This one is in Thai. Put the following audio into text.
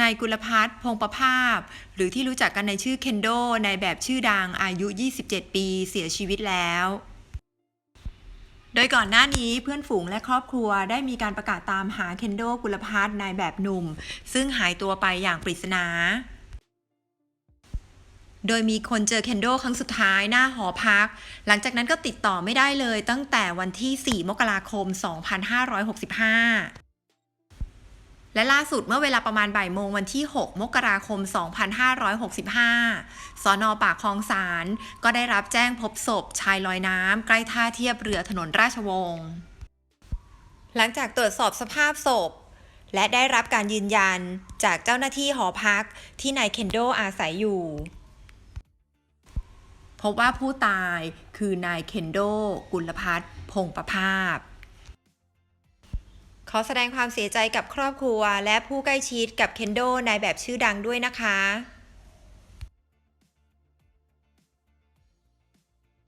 นายกุลพัฒน์พงประภาพ หรือที่รู้จักกันในชื่อเคนโดในายแบบชื่อดังอายุ 27 ปีเสียชีวิตแล้ว โดยก่อนหน้านี้เพื่อนฝูงและครอบครัวได้มีการประกาศตามหาเคนโดกุลพัฒน์นายแบบหนุ่ม ซึ่งหายตัวไปอย่างปริศนาโดยมีคนเจอเคนโดครั้งสุดท้ายหน้าหอพัก หลังจากนั้นก็ติดต่อไม่ได้เลยตั้งแต่วันที่ 4 มกราคม 2565 และล่าสุดเมื่อเวลาประมาณบ่ายโมงวันที่ 6 มกราคม 2565 สอนอปากคลองสาร ก็ได้รับแจ้งพบศพชายลอยน้ำใกล้ท่าเทียบเรือถนนราชวงศ์ หลังจากตรวจสอบสภาพศพ และได้รับการยืนยันจากเจ้าหน้าที่หอพักที่นายเคนโดอาศัยอยู่ พบว่าผู้ตายคือนายเคนโด กุลพัฒน์พงประภาพ ขอแสดงความเสียใจกับครอบครัว และผู้ใกล้ชิดกับเคนโดในแบบชื่อดังด้วยนะคะ